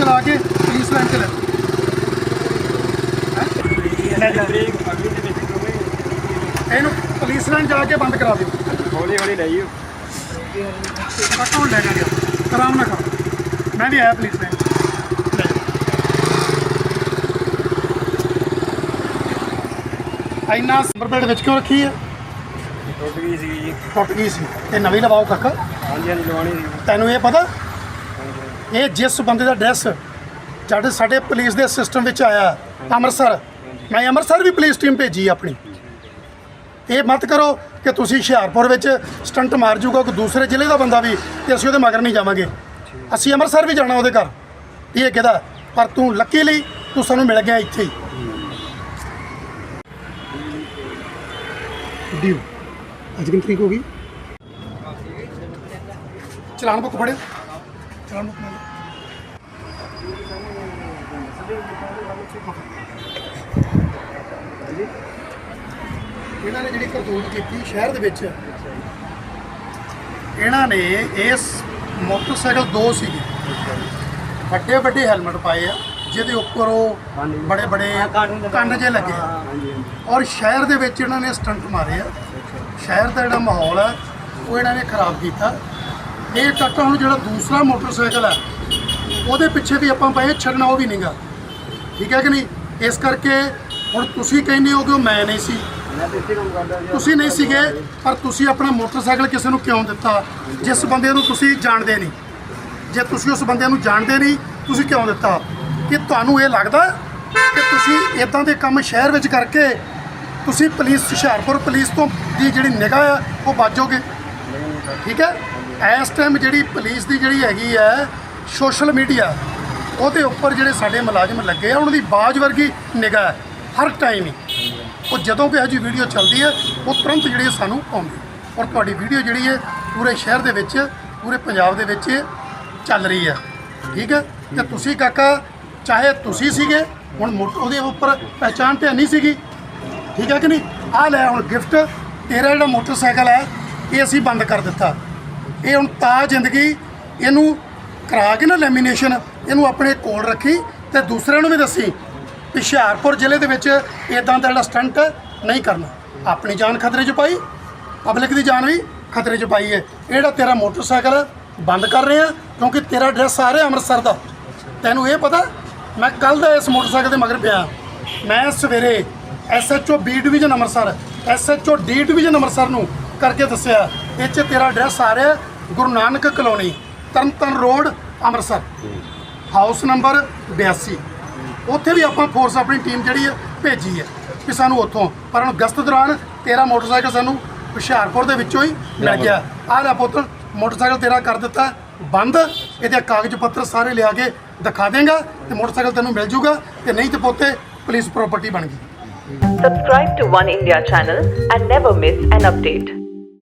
ਚਲਾ ਕੇ police line 'ਚ ਲੈ। ਲੈ। ਇਹਨੂੰ ਪੁਲਿਸ ਲਾਈਨ ਜਾ ਕੇ ਬੰਦ ਕਰਾ ਦਿਓ। ਹੌਲੀ ਹੌਲੀ ਲਈਓ ਕੱਟੋ ਲੈ ਗਿਆ? ਆਰਾਮ ਨਾਲ ਕਰ। ਮੈਂ ਵੀ ਆਇਆ ਪੁਲਿਸ ਲਾਈਨ ਲੈ। ਇੰਨਾ ਨੰਬਰ ਵਿੱਚ ਕਿਉਂ ਰੱਖੀ ਹੈ ਟੁੱਟ ਗਈ ਸੀ ਜੀ। ਟੁੱਟ ਗਈ ਸੀ। ਤੇ ਨਵੀਂ ਲਵਾਓ ਕਾਕਾ ਹਾਂਜੀ ਹਾਂਜੀ ਲਵਾਣੀ ਸੀ। ਤੈਨੂੰ ਇਹ ਪਤਾ? ਇਹ ਜਿਸ ਬੰਦੇ ਦਾ ਐਡਰੈਸ ਜਦ ਸਾਡੇ ਪੁਲਿਸ ਦੇ ਸਿਸਟਮ ਵਿੱਚ ਆਇਆ ਅੰਮ੍ਰਿਤਸਰ। ਮੈਂ ਅੰਮ੍ਰਿਤਸਰ ਵੀ ਪੁਲਿਸ ਟੀਮ ਭੇਜੀ ਆਪਣੀ। ਇਹ ਮਤ ਕਰੋ ਕਿ ਤੁਸੀਂ ਹੁਸ਼ਿਆਰਪੁਰ ਵਿੱਚ ਸਟੰਟ ਮਾਰ ਜੂਗਾ ਕੋਈ ਦੂਸਰੇ ਜ਼ਿਲ੍ਹੇ ਦਾ ਬੰਦਾ ਵੀ ਤੇ ਅਸੀਂ ਉਹਦੇ ਮਗਰ ਨਹੀਂ ਜਾਵਾਂਗੇ। ਅਸੀਂ ਅੰਮ੍ਰਿਤਸਰ ਵੀ ਜਾਣਾ ਉਹਦੇ ਘਰ। ਇਹ ਕਿਹਦਾ ਪਰ ਤੂੰ ਲੱਕੀ ਲਈ ਤੂੰ ਸਾਨੂੰ ਮਿਲ ਗਿਆ ਇੱਥੇ ਹੀ। ਡਿਊ ਅੱਜ ਕਿੰਨੀ ਤਰੀਕ ਹੋ ਗਈ? ਚਲਾਨ ਬੁੱਕ ਫੜਿਓ ਇਹਨਾਂ ਨੇ ਜਿਹੜੀ ਕਰਤੂਤ ਕੀਤੀ ਸ਼ਹਿਰ ਦੇ ਵਿੱਚ ਇਹਨਾਂ ਨੇ ਇਸ ਮੋਟਰਸਾਈਕਲ ਦੋ ਸੀਗੇ। ਵੱਡੇ ਵੱਡੇ ਹੈਲਮਟ ਪਾਏ ਆ ਜਿਹਦੇ ਉੱਪਰ ਉਹ। ਬੜੇ ਬੜੇ ਕੰਨ ਜੇ ਲੱਗੇ ਆ। ਔਰ ਸ਼ਹਿਰ ਦੇ ਵਿੱਚ ਇਹਨਾਂ ਨੇ ਸਟੰਟ ਮਾਰੇ ਆ। ਸ਼ਹਿਰ ਦਾ ਜਿਹੜਾ ਮਾਹੌਲ ਹੈ ਉਹ ਇਹਨਾਂ ਨੇ ਖਰਾਬ ਕੀਤਾ। ਇਹ ਕਾਕਾ ਹੁਣ ਜਿਹੜਾ ਦੂਸਰਾ ਮੋਟਰਸਾਈਕਲ ਹੈ ਉਹਦੇ ਪਿੱਛੇ ਵੀ ਆਪਾਂ ਪਏ ਛੱਡਣਾ ਉਹ ਵੀ ਨਹੀਂਗਾ ਠੀਕ ਹੈ ਕਿ ਨਹੀਂ? ਇਸ ਕਰਕੇ ਹੁਣ ਤੁਸੀਂ ਕਹਿੰਦੇ ਹੋ ਕਿ ਉਹ ਮੈਂ ਨਹੀਂ ਸੀ। ਤੁਸੀਂ ਨਹੀਂ ਸੀਗੇ ਪਰ ਤੁਸੀਂ ਆਪਣਾ ਮੋਟਰਸਾਈਕਲ ਕਿਸੇ ਨੂੰ ਕਿਉਂ ਦਿੱਤਾ? ਜਿਸ ਬੰਦੇ ਨੂੰ ਤੁਸੀਂ ਜਾਣਦੇ ਨਹੀਂ। ਜੇ ਤੁਸੀਂ ਉਸ ਬੰਦੇ ਨੂੰ ਜਾਣਦੇ ਨਹੀਂ ਤੁਸੀਂ ਕਿਉਂ ਦਿੱਤਾ? ਕਿ ਤੁਹਾਨੂੰ ਇਹ ਲੱਗਦਾ ਕਿ ਤੁਸੀਂ ਇਦਾਂ ਦੇ ਕੰਮ ਸ਼ਹਿਰ ਵਿੱਚ ਕਰਕੇ ਤੁਸੀਂ ਪੁਲਿਸ ਹੁਸ਼ਿਆਰਪੁਰ ਪੁਲਿਸ ਤੋਂ ਦੀ ਜਿਹੜੀ ਨਿਗਾਹ ਆ ਉਹ ਬਾਜੋਗੇ ਠੀਕ ਹੈ? ਇਸ ਟਾਈਮ ਜਿਹੜੀ ਪੁਲਿਸ ਦੀ ਜਿਹੜੀ ਹੈਗੀ ਹੈ ਸੋਸ਼ਲ ਮੀਡੀਆ ਉਹਦੇ ਉੱਪਰ ਜਿਹੜੇ ਸਾਡੇ ਮੁਲਾਜ਼ਮ ਲੱਗੇ ਆ, ਉਹਨਾਂ ਦੀ ਬਾਜ ਵਰਗੀ ਨਿਗਾਹ ਹੈ, ਹਰ ਟਾਈਮ ਹੀ। ਉਹ ਜਦੋਂ ਵੀ ਇਹੋ ਜਿਹੀ ਵੀਡੀਓ ਚੱਲਦੀ ਹੈ, ਉਹ ਤੁਰੰਤ ਜਿਹੜੀ ਹੈ ਸਾਨੂੰ ਆਉਂਦੀ ਔਰ ਤੁਹਾਡੀ ਵੀਡੀਓ ਜਿਹੜੀ ਹੈ, ਪੂਰੇ ਸ਼ਹਿਰ ਦੇ ਵਿੱਚ, ਪੂਰੇ ਪੰਜਾਬ ਦੇ ਵਿੱਚ ਚੱਲ ਰਹੀ ਹੈ। ਠੀਕ ਹੈ? ਤੇ ਤੁਸੀਂ ਕਾਕਾ, ਚਾਹੇ ਤੁਸੀਂ ਸੀਗੇ, ਹੁਣ ਮੋ- ਉਹਦੇ ਉੱਪਰ ਪਹਿਚਾਣ ਤੇ ਨਹੀਂ ਸੀਗੀ। ਠੀਕ ਹੈ ਕਿ ਨਹੀਂ? ਆ ਲੈ ਹੁਣ ਗਿਫਟ ਤੇਰਾ ਜਿਹੜਾ ਮੋਟਰਸਾਈਕਲ ਹੈ ਇਹ ਅਸੀਂ ਬੰਦ ਕਰ ਦਿੱਤਾ। ਇਹ ਹੁਣ ਤਾਂ ਜ਼ਿੰਦਗੀ ਇਹਨੂੰ ਕਰਾ ਕੇ ਨਾ ਲੈਮੀਨੇਸ਼ਨ ਇਹਨੂੰ ਆਪਣੇ ਕੋਲ ਰੱਖੀ ਤੇ ਦੂਸਰਿਆਂ ਨੂੰ ਵੀ ਦੱਸੀ ਵੀ ਹੁਸ਼ਿਆਰਪੁਰ ਜ਼ਿਲ੍ਹੇ ਦੇ ਵਿੱਚ ਇਦਾਂ ਦਾ ਜਿਹੜਾ ਸਟੰਟ ਨਹੀਂ ਕਰਨਾ। ਆਪਣੀ ਜਾਨ ਖਤਰੇ 'ਚ ਪਾਈ ਪਬਲਿਕ ਦੀ ਜਾਨ ਵੀ ਖਤਰੇ 'ਚ ਪਾਈ ਹੈ। ਇਹ ਜਿਹੜਾ ਤੇਰਾ ਮੋਟਰਸਾਈਕਲ ਹੈ, ਬੰਦ ਕਰ ਰਹੇ ਆ ਕਿਉਂਕਿ ਤੇਰਾ ਐਡਰੈਸ ਆ ਰਿਹਾ ਅੰਮ੍ਰਿਤਸਰ ਦਾ। ਤੈਨੂੰ ਇਹ ਪਤਾ ਮੈਂ ਕੱਲ ਦਾ ਇਸ ਮੋਟਰਸਾਈਕਲ ਦੇ ਮਗਰ ਪਿਆ। ਮੈਂ ਸਵੇਰੇ SHO B division Amritsar SHO D division Amritsar ਨੂੰ ਕਰਕੇ ਦੱਸਿਆ। ਇਹ 'ਚ ਤੇਰਾ ਐਡਰੈਸ ਆ ਰਿਹਾ Guru Nanak colony Tarn Taran road Amritsar. House number 82 ਉੱਥੇ ਵੀ ਆਪਾਂ ਫੋਰਸ ਆਪਣੀ ਟੀਮ ਜਿਹੜੀ ਹੈ ਭੇਜੀ ਹੈ ਕਿ ਸਾਨੂੰ ਉੱਥੋਂ। ਪਰ ਹੁਣ ਗਸਤ ਦੌਰਾਨ ਤੇਰਾ ਮੋਟਰਸਾਈਕਲ ਸਾਨੂੰ ਹੁਸ਼ਿਆਰਪੁਰ ਦੇ ਵਿੱਚੋਂ ਹੀ ਮਿਲ ਗਿਆ। ਆਹ ਲੈ ਪੁੱਤ ਮੋਟਰਸਾਈਕਲ ਤੇਰਾ ਕਰ ਦਿੱਤਾ ਬੰਦ। ਇਹਦੇ ਕਾਗਜ਼ ਪੱਤਰ ਸਾਰੇ ਲਿਆ ਕੇ ਦਿਖਾ ਦੇਗਾ ਤੇ ਮੋਟਰਸਾਈਕਲ ਤੈਨੂੰ ਮਿਲ ਜੂਗਾ ਤੇ ਨਹੀਂ ਤੇ ਪੋਤੇ ਪੁਲਿਸ ਪ੍ਰਾਪਰਟੀ ਬਣ ਗਈ। Subscribe to One India channel and never miss an update.